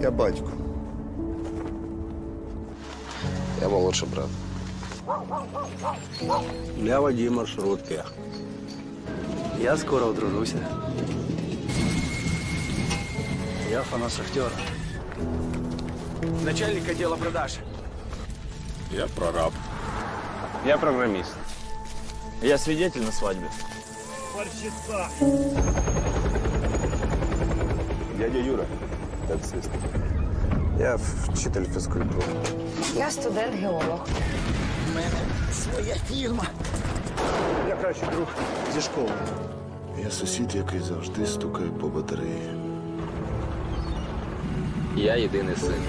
Я батько. Я молодший брат. Я водій маршрутки. Я скоро одружуся. Я фанат шахтера. Начальник отдела продаж. Я прораб. Я программист. Я свидетель на свадьбе. Дядя Юра, таксист. Я вчитель фізкультури. Я студент-геолог. Я кращий друг зі школи. Я сусід, який завжди стукає по батареї. Я єдиний син.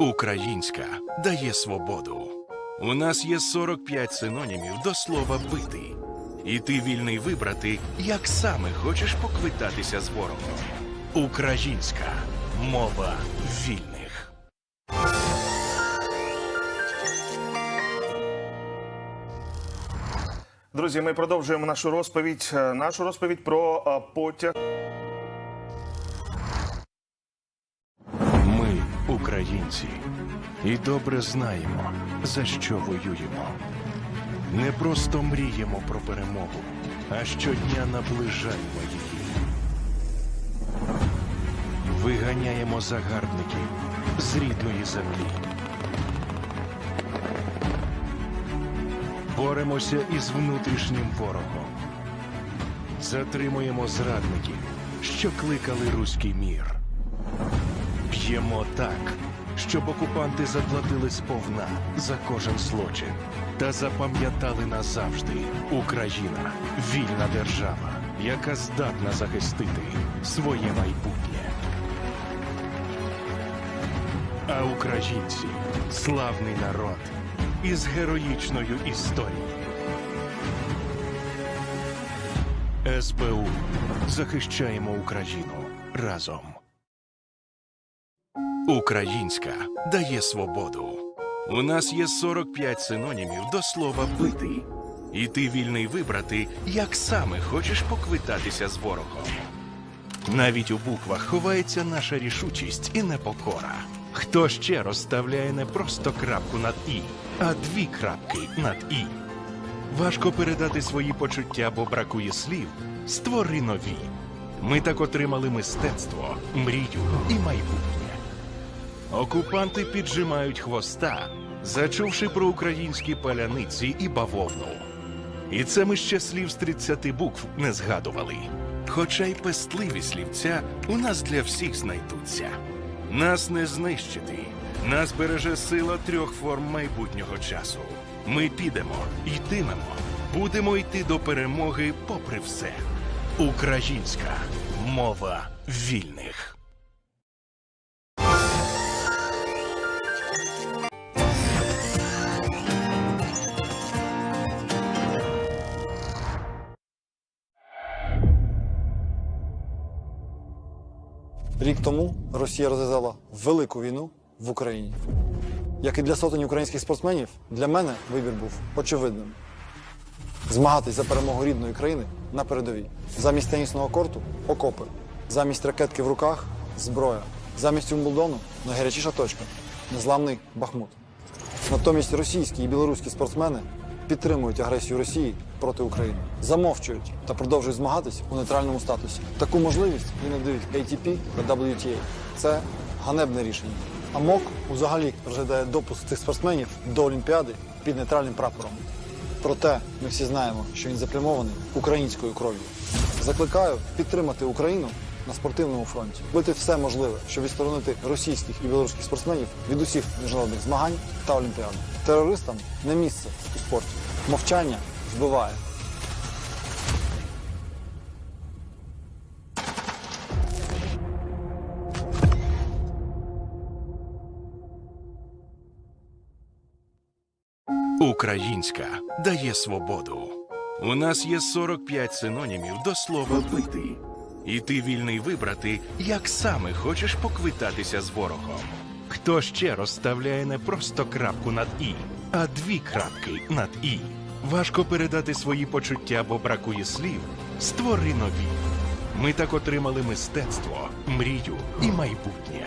Українська дає свободу. У нас є 45 синонімів до слова бити. І ти вільний вибрати, як саме хочеш поквитатися з ворогом. Українська мова вільних. Друзі, ми продовжуємо нашу розповідь. е, Нашу розповідь про е, потяг. Українці, і добре знаємо, за що воюємо. Не просто мріємо про перемогу, а щодня наближаємо її. Виганяємо загарбників з рідної землі. Боремося із внутрішнім ворогом. Затримуємо зрадників, що кликали руський мір. Б'ємо так, щоб окупанти заплатили сповна за кожен злочин та запам'ятали назавжди Україна вільна держава, яка здатна захистити своє майбутнє. А українці славний народ із героїчною історією. СБУ захищаємо Україну разом. Українська дає свободу. У нас є 45 синонімів до слова бити. І ти вільний вибрати, як саме хочеш поквитатися з ворогом. Навіть у буквах ховається наша рішучість і непокора. Хто ще розставляє не просто крапку над і, а дві крапки над і. Важко передати свої почуття, бо бракує слів. Створи нові. Ми так отримали мистецтво, мрію і майбутнє. Окупанти піджимають хвоста, зачувши про українські паляниці і бавовну. І це ми ще слів з 30 букв не згадували. Хоча й пестливі слівця у нас для всіх знайдуться. Нас не знищити. Нас береже сила трьох форм майбутнього часу. Ми підемо, йтимемо, будемо йти до перемоги попри все. Українська мова вільних. Рік тому Росія розв'язала велику війну в Україні. Як і для сотень українських спортсменів, для мене вибір був очевидним: змагатись за перемогу рідної країни на передовій. Замість тенісного корту окопи, замість ракетки в руках зброя, замість Умблдону найгарячіша точка незламний Бахмут. Натомість російські і білоруські спортсмени підтримують агресію Росії проти України, замовчують та продовжують змагатись у нейтральному статусі. Таку можливість їм надають ATP та WTA. Це ганебне рішення. А МОК взагалі розглядає допуск цих спортсменів до Олімпіади під нейтральним прапором. Проте ми всі знаємо, що він заплямований українською кров'ю. Закликаю підтримати Україну на спортивному фронті, робити все можливе, щоб відсторонити російських і білоруських спортсменів від усіх міжнародних змагань та олімпіад. Терористам не місце у спорті. Мовчання вбиває. Українська дає свободу. У нас є 45 синонімів до слова бити. І ти вільний вибрати, як саме хочеш поквитатися з ворогом. Хто ще розставляє не просто крапку над і, а дві крапки над і. Важко передати свої почуття, бо бракує слів. Створи нові. Ми так отримали мистецтво, мрію і майбутнє.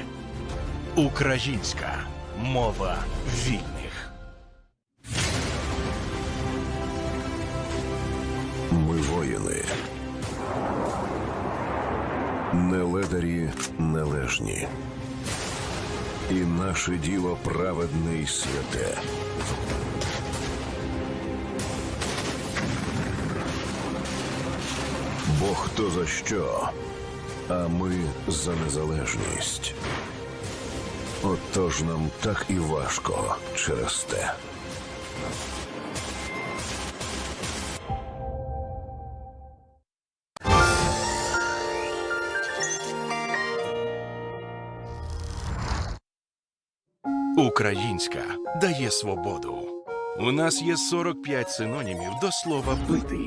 Українська мова вільних. Ми воїни. Не ледарі нележні. І наше діло праведне й святе. Бо хто за що, а ми за незалежність. Отож нам так і важко через те. Українська дає свободу. У нас є 45 синонімів до слова бити.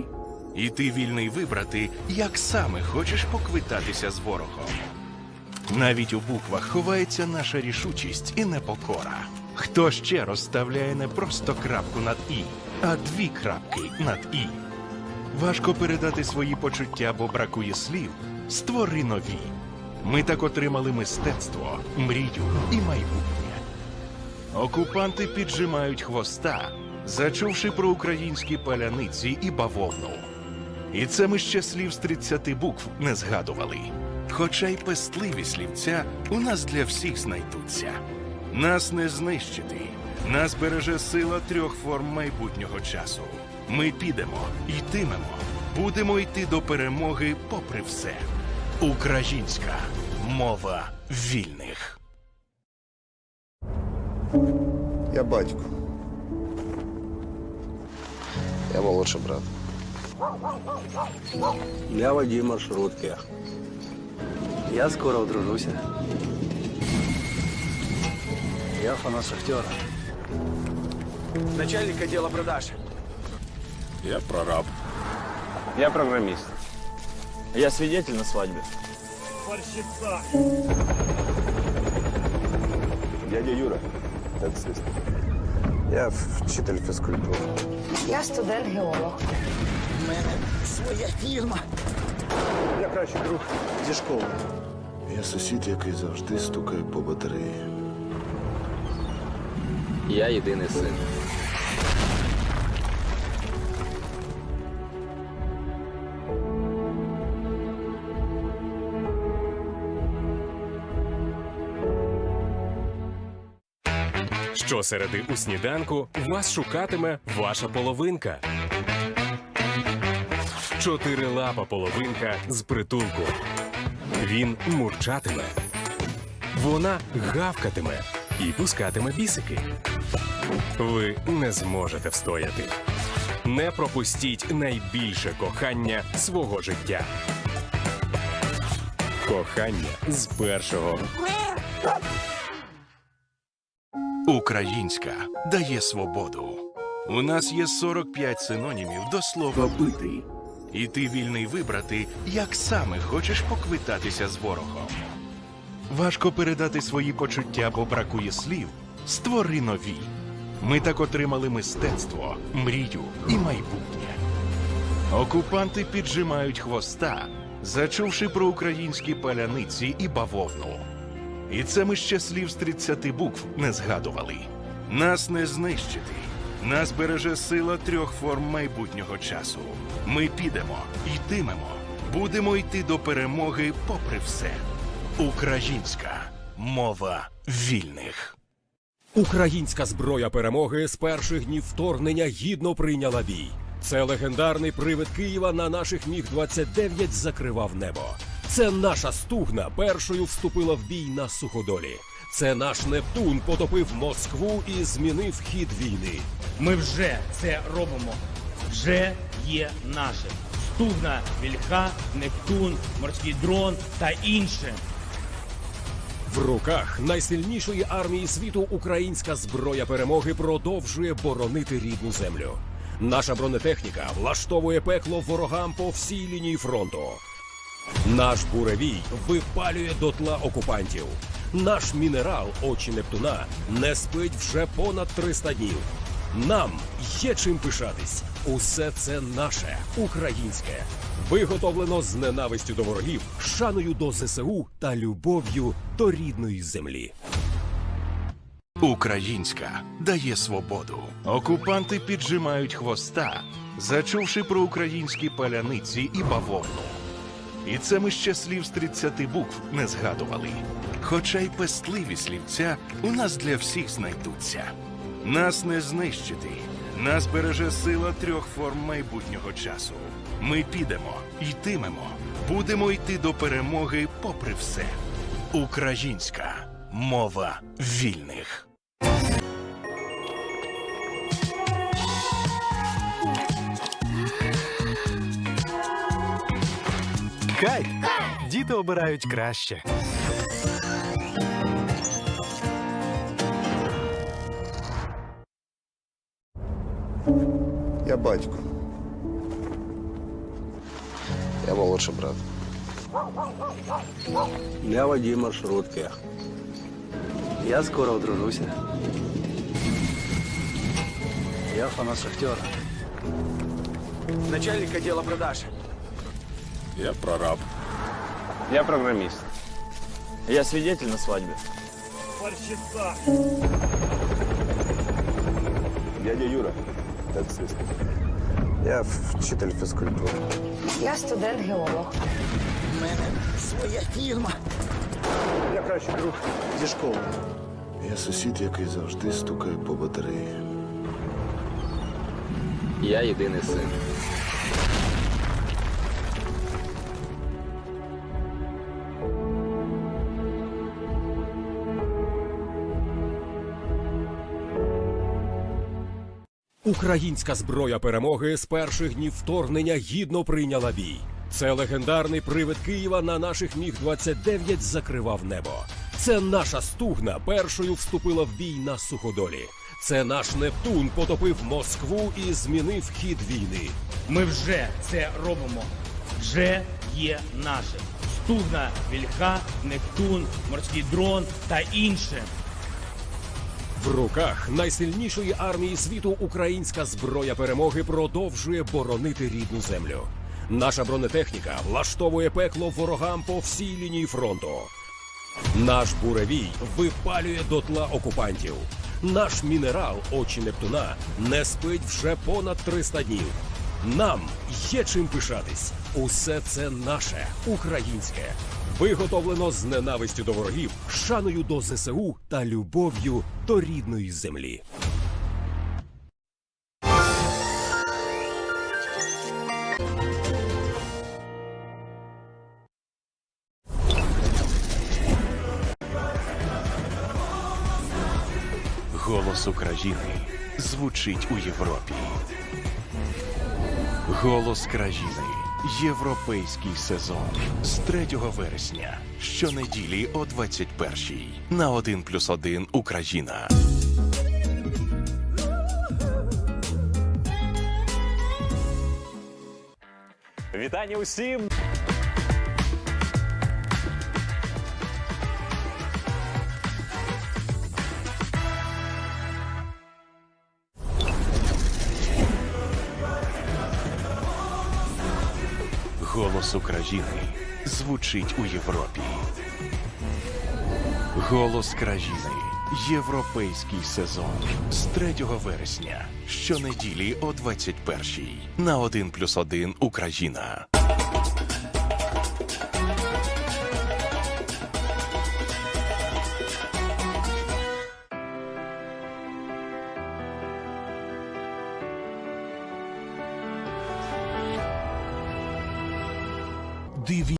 І ти вільний вибрати, як саме хочеш поквитатися з ворогом. Навіть у буквах ховається наша рішучість і непокора. Хто ще розставляє не просто крапку над і, а дві крапки над і. Важко передати свої почуття, бо бракує слів. Створи нові. Ми так отримали мистецтво, мрію і майбутнє. Окупанти піджимають хвоста, зачувши про українські паляниці і бавовну. І це ми ще слів з 30 букв не згадували. Хоча й пестливі слівця у нас для всіх знайдуться. Нас не знищити, нас береже сила трьох форм майбутнього часу. Ми підемо, йтимемо, будемо йти до перемоги попри все. Українська мова вільних. Я батько. Я молодший брат. Я водій маршрутки. Я скоро одружуся. Я фанат шахтера. Начальник отдела продаж. Я прораб. Я программист. Я свидетель на свадьбе. Дядя Юра, таксист. Я вчитель фізкультури. Я студент-геолог. У мене своя фірма. Я кращий друг зі школи. Я сусід, який завжди стукає по батареї. Я єдиний син. Щосереди у сніданку вас шукатиме ваша половинка. Чотирилапа половинка з притулку. Він мурчатиме. Вона гавкатиме і пускатиме бісики. Ви не зможете встояти. Не пропустіть найбільше кохання свого життя. Кохання з першого Українська дає свободу. У нас є 45 синонімів до слова бити. І ти вільний вибрати, як саме хочеш поквитатися з ворогом. Важко передати свої почуття, бо бракує слів. Створи нові. Ми так отримали мистецтво, мрію і майбутнє. Окупанти піджимають хвоста, зачувши про українські паляниці і бавовну. І це ми ще слів з 30 букв не згадували. Нас не знищити. Нас береже сила трьох форм майбутнього часу. Ми підемо, йтимемо, будемо йти до перемоги попри все. Українська мова вільних. Українська зброя перемоги з перших днів вторгнення гідно прийняла бій. Це легендарний привид Києва на наших міг 29 закривав небо. Це наша стугна першою вступила в бій на суходолі. Це наш Нептун потопив Москву і змінив хід війни. Ми вже це робимо. Вже є наше. Стугна, Вільха, Нептун, морський дрон та інше. В руках найсильнішої армії світу українська зброя перемоги продовжує боронити рідну землю. Наша бронетехніка влаштовує пекло ворогам по всій лінії фронту. Наш буревій випалює дотла окупантів. Наш мінерал очі Нептуна не спить вже понад 300 днів. Нам є чим пишатись. Усе це наше українське. Виготовлено з ненавистю до ворогів, шаною до ЗСУ та любов'ю до рідної землі. Українська дає свободу. Окупанти піджимають хвоста, зачувши про українські паляниці і бавовну. І це ми ще слів з 30 букв не згадували. Хоча й пестливі слівця у нас для всіх знайдуться. Нас не знищити, нас береже сила трьох форм майбутнього часу. Ми підемо, йтимемо, будемо йти до перемоги попри все. Українська мова вільних. Кайт! Діти обирають краще. Я батько. Я молодший брат. Я водій маршрутки. Я скоро одружуся. Я фанат шахтера. Начальник отдела продаж. Я прораб. Я программист. Я свидетель на свадьбе. Дядя Юра, таксист. Я вчитель фізкультури. Я студент-геолог. У мене своя фірма. Я кращий друг зі школи. Я сусід, який завжди стукає по батареї. Я єдиний син. Українська зброя перемоги з перших днів вторгнення гідно прийняла бій. Це легендарний привид Києва на наших міг 29 закривав небо. Це наша стугна першою вступила в бій на суходолі. Це наш Нептун потопив Москву і змінив хід війни. Ми вже це робимо. Вже є наше. Стугна, Вільха, Нептун, морський дрон та інше. В руках найсильнішої армії світу українська зброя перемоги продовжує боронити рідну землю. Наша бронетехніка влаштовує пекло ворогам по всій лінії фронту. Наш буревій випалює дотла окупантів. Наш мінерал очі Нептуна не спить вже понад 300 днів. Нам є чим пишатись. Усе це наше українське. Виготовлено з ненавистю до ворогів, шаною до ЗСУ та любов'ю до рідної землі. Голос України звучить у Європі. Голос країни. Європейський сезон з 3 вересня. Щонеділі о 21-й на 1+,1 Україна. Вітання усім! України звучить у Європі. Голос країни. Європейський сезон з 3 вересня. Щонеділі о 21-й на 1+,1 Україна. TV.